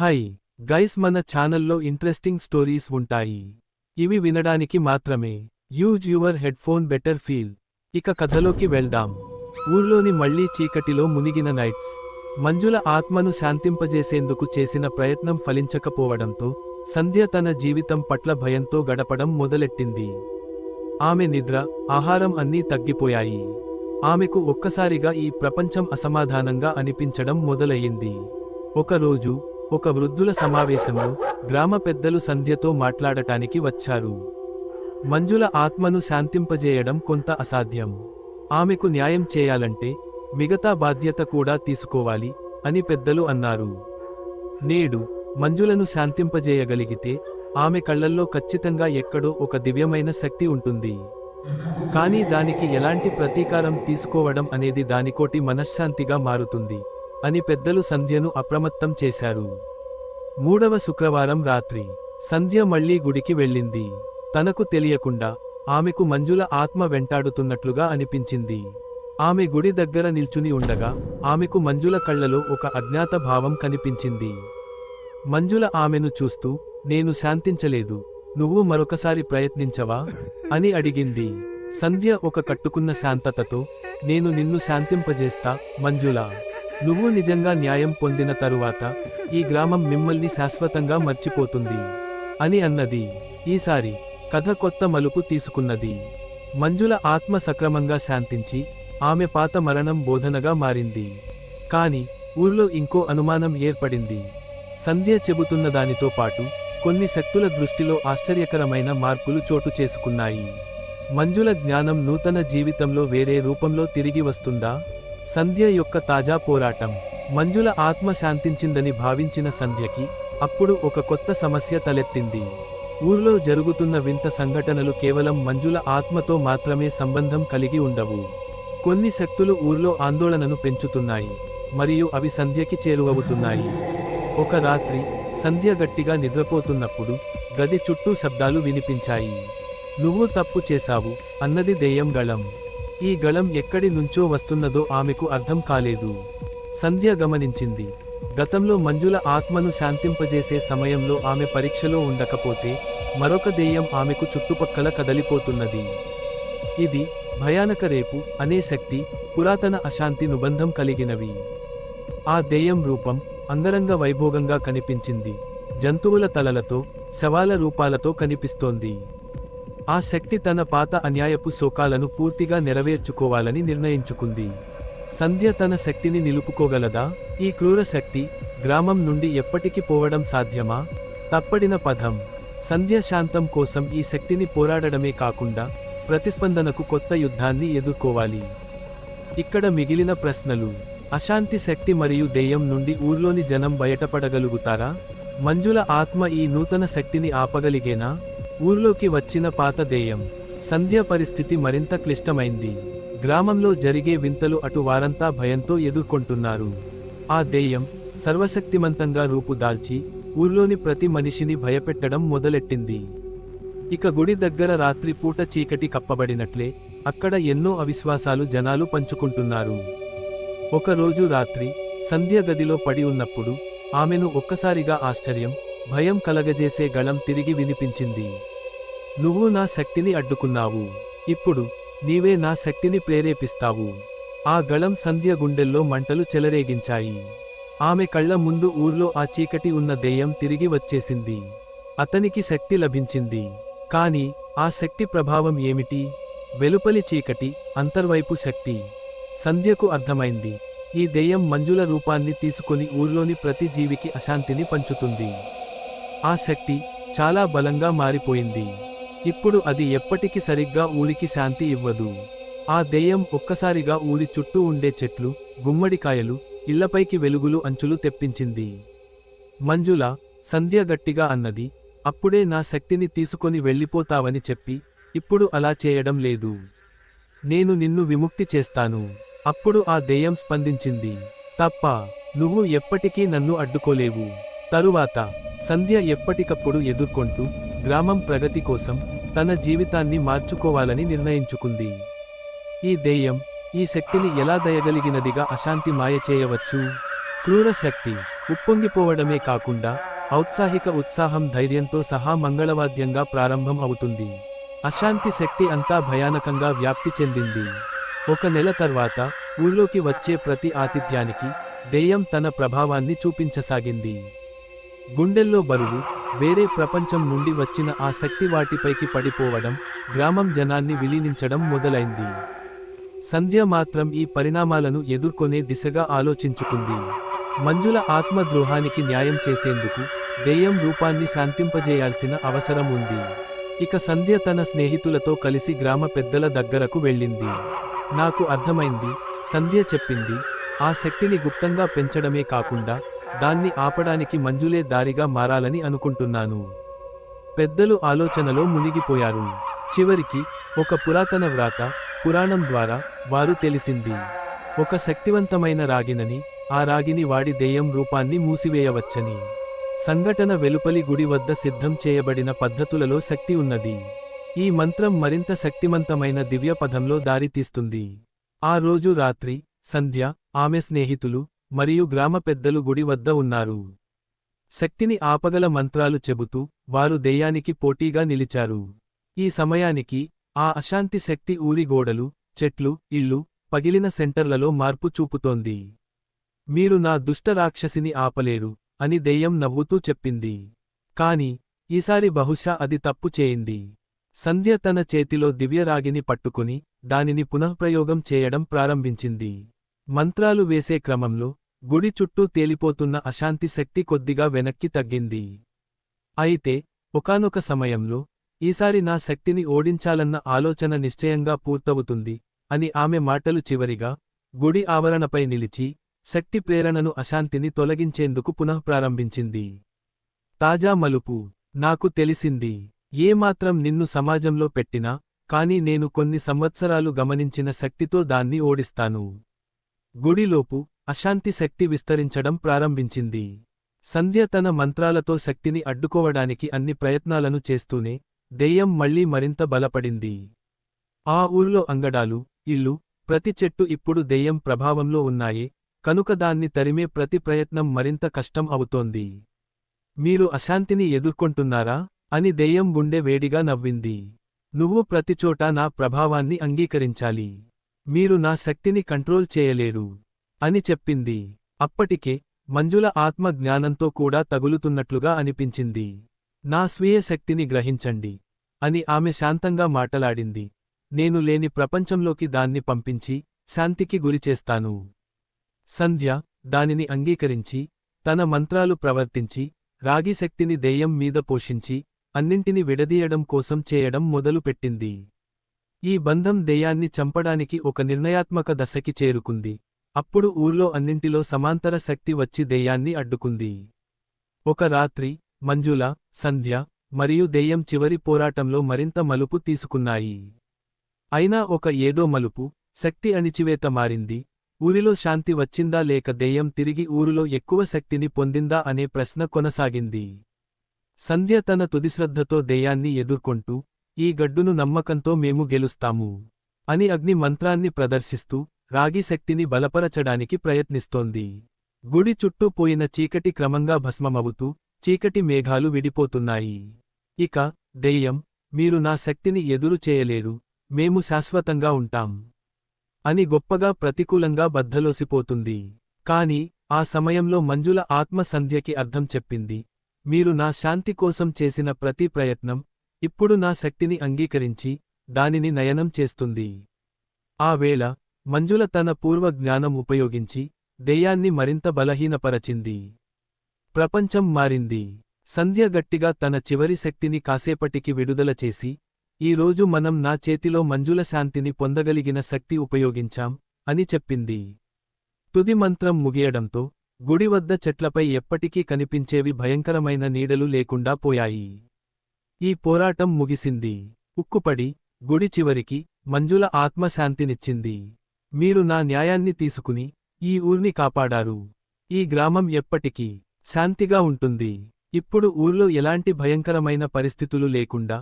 Hi guys మన ఛానల్లో interesting stories ఉంటాయి. ఇవి వినడానికి మాత్రమే. Use your headphone better feel. ఇక కథలోకి వెళ్దాం. ఊర్లోని మళ్ళీ చీకటిలో మునిగిన నైట్స్. మంజుల ఆత్మను శాంతింపజేసేందుకు చేసిన ప్రయత్నం ఫలించకపోవడంతో సంధ్య తన జీవితం పట్ల భయంతో గడపడం మొదలెట్టింది. ఆమె నిద్ర ఆహారం అన్నీ తగ్గిపోయాయి. ఆమెకు ఒక్కసారిగా ఈ ప్రపంచం అసమాధానంగా అనిపించడం మొదలయ్యింది. ఒకరోజు ఒక వృద్ధుల సమావేశంలో గ్రామ పెద్దలు సంధ్యతో మాట్లాడటానికి వచ్చారు. మంజుల ఆత్మను శాంతింపజేయడం కొంత అసాధ్యం. ఆమెకు న్యాయం చేయాలంటే మిగతా బాధ్యత కూడా తీసుకోవాలి అని పెద్దలు అన్నారు. నేడు మంజులను శాంతింపజేయగలిగితే ఆమె కళ్ళల్లో ఖచ్చితంగా ఎక్కడో ఒక దివ్యమైన శక్తి ఉంటుంది. కానీ దానికి ఎలాంటి ప్రతీకారం తీసుకోవడం అనేది దానికోటి మనశ్శాంతిగా మారుతుంది అని పెద్దలు సంధ్యను అప్రమత్తం చేశారు. మూడవ శుక్రవారం రాత్రి సంధ్య మళ్ళీ గుడికి వెళ్ళింది. తనకు తెలియకుండా ఆమెకు మంజుల ఆత్మ వెంటాడుతున్నట్లుగా అనిపించింది. ఆమె గుడి దగ్గర నిల్చుని ఉండగా ఆమెకు మంజుల కళ్ళలో ఒక అజ్ఞాత భావం కనిపించింది. మంజుల ఆమెను చూస్తూ నేను శాంతించలేదు. నువ్వు మరొకసారి ప్రయత్నించవా? అని అడిగింది. సంధ్య ఒక కట్టుకున్న శాంతతతో నేను నిన్ను శాంతింపజేస్తా మంజుల? నువ్వు నిజంగా న్యాయం పొందిన తరువాత ఈ గ్రామం మిమ్మల్ని శాశ్వతంగా మర్చిపోతుంది అని అన్నది. ఈసారి కథ కొత్త మలుపు తీసుకున్నది. మంజుల ఆత్మ సక్రమంగా శాంతించి ఆమె పాత మరణం బోధనగా మారింది. కాని ఊర్లో ఇంకో అనుమానం ఏర్పడింది. సంధ్య చెబుతున్న దానితో పాటు కొన్ని శక్తుల దృష్టిలో ఆశ్చర్యకరమైన మార్పులు చోటు చేసుకున్నాయి. మంజుల జ్ఞానం నూతన జీవితంలో వేరే రూపంలో తిరిగి వస్తుందా? సంధ్య యొక్క తాజా పోరాటం. మంజుల ఆత్మ శాంతించిందని భావించిన సంధ్యకి అప్పుడు ఒక కొత్త సమస్య తలెత్తింది. ఊర్లో జరుగుతున్న వింత సంఘటనలు కేవలం మంజుల ఆత్మతో మాత్రమే సంబంధం కలిగి ఉండవు. కొన్ని శక్తులు ఊర్లో ఆందోళనను పెంచుతున్నాయి మరియు అవి సంధ్యకి చేరువవుతున్నాయి. ఒక రాత్రి సంధ్య గట్టిగా నిద్రపోతున్నప్పుడు గది చుట్టూ శబ్దాలు వినిపించాయి. నువ్వు తప్పు చేశావు అన్నది దెయ్యం గళం. ఈ గళం ఎక్కడి నుంచో వస్తున్నదో ఆమెకు అర్థం కాలేదు. సంధ్య గమనించింది. గతంలో మంజుల ఆత్మను శాంతింపజేసే సమయంలో ఆమె పరీక్షలో ఉండకపోతే మరొక దేయం ఆమెకు చుట్టుపక్కల కదలిపోతున్నది. ఇది భయానక రేపు అనే శక్తి పురాతన అశాంతి నుబంధం కలిగినవి. ఆ దేయం రూపం అంగరంగ వైభోగంగా కనిపించింది. జంతువుల తలలతో శవాల రూపాలతో కనిపిస్తోంది. ఆ శక్తి తన పాత అన్యాయపు శోకాలను పూర్తిగా నెరవేర్చుకోవాలని నిర్ణయించుకుంది. సంధ్య తన శక్తిని నిలుపుకోగలదా? ఈ క్రూర శక్తి గ్రామం నుండి ఎప్పటికి పోవడం సాధ్యమా? తప్పడిన పదం. సంధ్య శాంతం కోసం ఈ శక్తిని పోరాడడమే కాకుండా ప్రతిస్పందనకు కొత్త యుద్ధాన్ని ఎదుర్కోవాలి. ఇక్కడ మిగిలిన ప్రశ్నలు. అశాంతి శక్తి మరియు దెయ్యం నుండి ఊర్లోని జనం బయటపడగలుగుతారా? మంజుల ఆత్మ ఈ నూతన శక్తిని ఆపగలిగేనా? ఊర్లోకి వచ్చిన పాత దేయం. సంధ్య పరిస్థితి మరింత క్లిష్టమైంది. గ్రామంలో జరిగే వింతలు అటు వారంతా భయంతో ఎదుర్కొంటున్నారు. ఆ దెయ్యం సర్వశక్తిమంతంగా రూపుదాల్చి ఊర్లోని ప్రతి మనిషిని భయపెట్టడం మొదలెట్టింది. ఇక గుడి దగ్గర రాత్రి పూట చీకటి కప్పబడినట్లే అక్కడ ఎన్నో అవిశ్వాసాలు జనాలు పంచుకుంటున్నారు. ఒకరోజు రాత్రి సంధ్య గదిలో పడి ఉన్నప్పుడు ఆమెను ఒక్కసారిగా ఆశ్చర్యం భయం కలగజేసే గళం తిరిగి వినిపించింది. నువ్వు నా శక్తిని అడ్డుకున్నావు. ఇప్పుడు నీవే నా శక్తిని ప్రేరేపిస్తావు. ఆ గళం సంధ్య గుండెల్లో మంటలు చెలరేగించాయి. ఆమె కళ్ళ ముందు ఊర్లో ఆ చీకటి ఉన్న దెయ్యం తిరిగి వచ్చేసింది. అతనికి శక్తి లభించింది. కాని ఆ శక్తి ప్రభావం ఏమిటి? వెలుపలి చీకటి అంతర్వైపు శక్తి. సంధ్యకు అర్థమైంది. ఈ దెయ్యం మంజుల రూపాన్ని తీసుకుని ఊర్లోని ప్రతి జీవికి అశాంతిని పంచుతుంది. ఆ శక్తి చాలా బలంగా మారిపోయింది. ఇప్పుడు అది ఎప్పటికి సరిగ్గా ఊరికి శాంతి ఇవ్వదు. ఆ దెయ్యం ఒక్కసారిగా ఊరి చుట్టూ ఉండే చెట్లు గుమ్మడికాయలు ఇళ్ళపైకి వెలుగులు అంచులు తెప్పించింది. మంజుల సంధ్య గట్టిగా అన్నది అప్పుడే నా శక్తిని తీసుకొని వెళ్ళిపోతావని చెప్పి ఇప్పుడు అలా చేయడం లేదు. నేను నిన్ను విముక్తి చేస్తాను. అప్పుడు ఆ దెయ్యం స్పందించింది తప్ప నువ్వు ఎప్పటికీ నన్ను అడ్డుకోలేవు. తరువాత సంధ్య ఎప్పటికప్పుడు ఎదుర్కొంటూ గ్రామం ప్రగతి కోసం తన జీవితాన్ని మార్చుకోవాలని నిర్ణయించుకుంది. ఈ దెయ్యం ఈ శక్తిని ఎలా దయగలిగినదిగా అశాంతి మాయ చేయవచ్చు? క్రూర శక్తి ఉప్పొంగిపోవడమే కాకుండా ఔత్సాహిక ఉత్సాహం ధైర్యంతో సహా మంగళవాద్యంగా ప్రారంభం అవుతుంది. అశాంతి శక్తి అంతా భయానకంగా వ్యాప్తి చెందింది. ఒక నెల తర్వాత ఊళ్ళోకి వచ్చే ప్రతి ఆతిథ్యానికి దెయ్యం తన ప్రభావాన్ని చూపించసాగింది. గుండెల్లో బరువు వేరే ప్రపంచం నుండి వచ్చిన ఆ శక్తి వాటిపైకి పడిపోవడం గ్రామం జనాన్ని విలీనించడం మొదలైంది. సంధ్య మాత్రం ఈ పరిణామాలను ఎదుర్కొనే దిశగా ఆలోచించుకుంది. మంజుల ఆత్మద్రోహానికి న్యాయం చేసేందుకు దెయ్యం రూపాన్ని శాంతింపజేయాల్సిన అవసరం ఉంది. ఇక సంధ్య తన స్నేహితులతో కలిసి గ్రామ పెద్దల దగ్గరకు వెళ్ళింది. నాకు అర్థమైంది సంధ్య చెప్పింది. ఆ శక్తిని గుప్తంగా పెంచడమే కాకుండా దాన్ని ఆపడానికి మంజులే దారిగా మారాలని అనుకుంటున్నాను. పెద్దలు ఆలోచనలో మునిగిపోయారు. చివరికి ఒక పురాతన వ్రాత పురాణం ద్వారా వారు తెలిసింది. ఒక శక్తివంతమైన రాగినని ఆ రాగిని వాడి దేయం రూపాన్ని మూసివేయవచ్చని. సంఘటన వెలుపలి గుడి వద్ద సిద్ధం చేయబడిన పద్ధతులలో శక్తి ఉన్నది. ఈ మంత్రం మరింత శక్తివంతమైన దివ్య పదంలో దారితీస్తుంది. ఆ రోజు రాత్రి సంధ్య ఆమె స్నేహితులు మరియు గ్రామ పెద్దలు గుడి వద్ద ఉన్నారు. శక్తిని ఆపగల మంత్రాలు చెబుతూ వారు దెయ్యానికి పోటీగా నిలిచారు. ఈ సమయానికి ఆ అశాంతి శక్తి ఊరి గోడలు చెట్లు ఇళ్ళు పగిలిన సెంటర్లలో మార్పు చూపుతోంది. మీరు నా దుష్ట రాక్షసిని ఆపలేరు అని దెయ్యం నవ్వుతూ చెప్పింది. కాని ఈసారి బహుశా అది తప్పు చేయింది. సంధ్య తన చేతిలో దివ్యరాగిని పట్టుకుని దానిని పునఃప్రయోగం చేయడం ప్రారంభించింది. మంత్రాలు వేసే క్రమంలో గుడి చుట్టూ తేలిపోతున్న అశాంతి శక్తి కొద్దిగా వెనక్కి తగ్గింది. అయితే ఒకానొక సమయంలో ఈసారి నా శక్తిని ఓడించాలన్న ఆలోచన నిశ్చయంగా పూర్తవుతుంది అని ఆమె మాటలు చివరిగా గుడి ఆవరణపై నిలిచి శక్తి ప్రేరణను అశాంతిని తొలగించేందుకు పునఃప్రారంభించింది తాజా మలుపు నాకు తెలిసింది ఏమాత్రం నిన్ను సమాజంలో పెట్టినా కాని నేను కొన్ని సంవత్సరాలు గమనించిన శక్తితో దాన్ని ఓడిస్తాను. గుడిలోపు అశాంతి శక్తి విస్తరించడం ప్రారంభించింది. సంధ్య తన మంత్రాలతో శక్తిని అడ్డుకోవడానికి అన్ని ప్రయత్నాలను చేస్తూనే దెయ్యం మళ్ళీ మరింత బలపడింది. ఆ ఊర్లో అంగడాలు ఇళ్ళు ప్రతి చెట్టు ఇప్పుడు దెయ్యం ప్రభావంలో ఉన్నాయి కనుక దాన్ని తరిమే ప్రతి ప్రయత్నం మరింత కష్టం అవుతోంది. మీరు అశాంతిని ఎదుర్కొంటున్నారా? అని దెయ్యం గుండె వేడిగా నవ్వింది. నువ్వు ప్రతిచోటా నా ప్రభావాన్ని అంగీకరించాలి. మీరు నా శక్తిని కంట్రోల్ చేయలేరు. అని చెప్పింది. అప్పటికే మంజుల ఆత్మ జ్ఞానంతో కూడా తగులుతున్నట్లుగా అనిపించింది. నా స్వీయ శక్తిని గ్రహించండి అని ఆమె శాంతంగా మాటలాడింది. నేను లేని ప్రపంచంలోకి దాన్ని పంపించి శాంతికి గురిచేస్తాను సంధ్య దానిని అంగీకరించి తన మంత్రాలు ప్రవర్తించి రాగిశక్తిని దేయం దెయ్యం మీద పోషించి అన్నింటిని విడదీయడం కోసం చేయడం మొదలుపెట్టింది ఈ బంధం దెయ్యాన్ని చంపడానికి ఒక నిర్ణయాత్మక దశకి చేరుకుంది. అప్పుడు ఊర్లో అన్నింటిలో సమాంతర శక్తి వచ్చి దెయ్యాన్ని అడ్డుకుంది. ఒక రాత్రి మంజుల సంధ్య మరియు దెయ్యం చివరి పోరాటంలో మరింత మలుపు తీసుకున్నాయి. అయినా ఒక ఏదో మలుపు శక్తి అణిచివేత మారింది. ఊరిలో శాంతి వచ్చిందా లేక దెయ్యం తిరిగి ఊరిలో ఎక్కువ శక్తిని పొందిందా అనే ప్రశ్న కొనసాగింది. సంధ్య తన తుదిశ్రద్ధతో దెయ్యాన్ని ఎదుర్కొంటూ ఈ గడ్డును నమ్మకంతో మేము గెలుస్తాము అని అగ్ని మంత్రాన్ని ప్రదర్శిస్తూ రాగి శక్తిని బలపరచడానికి ప్రయత్నిస్తోంది. గుడి చుట్టూ పోయిన చీకటి క్రమంగా భస్మమవుతూ చీకటి మేఘాలు విడిపోతున్నాయి. ఇక దెయ్యం మీరు నా శక్తిని ఎదురు చేయలేరు మేము శాశ్వతంగా ఉంటాం. అని గొప్పగా ప్రతికూలంగా బద్దలోసిపోతుంది కాని ఆ సమయంలో మంజుల ఆత్మ సంధ్యకి అర్థం చెప్పింది. మీరు నా శాంతి కోసం చేసిన ప్రతి ప్రయత్నం ఇప్పుడు నా శక్తిని అంగీకరించి దానిని నయనం చేస్తుంది. ఆ వేళ మంజుల తన పూర్వ జ్ఞానం ఉపయోగించి దెయ్యాన్ని మరింత బలహీనపరచింది. ప్రపంచం మారింది. సంధ్య గట్టిగా తన చివరి శక్తిని కాసేపటికి విడుదల చేసి ఈ రోజు మనం నా చేతిలో మంజుల శాంతిని పొందగలిగిన శక్తి ఉపయోగించాం అని చెప్పింది. తుది మంత్రం ముగియడంతో గుడి వద్ద చెట్లపై ఎప్పటికీ కనిపించేవి భయంకరమైన నీడలు లేకుండా పోయాయి. ఈ పోరాటం ముగిసింది. ఉక్కుపడి గుడి చివరికి మంజుల ఆత్మ శాంతినిచ్చింది మీరు నా న్యాయాన్ని తీసుకుని ఈ ఊర్ని కాపాడారు. ఈ గ్రామం ఎప్పటికీ శాంతిగా ఉంటుంది. ఇప్పుడు ఊర్లో ఎలాంటి భయంకరమైన పరిస్థితులు లేకుండా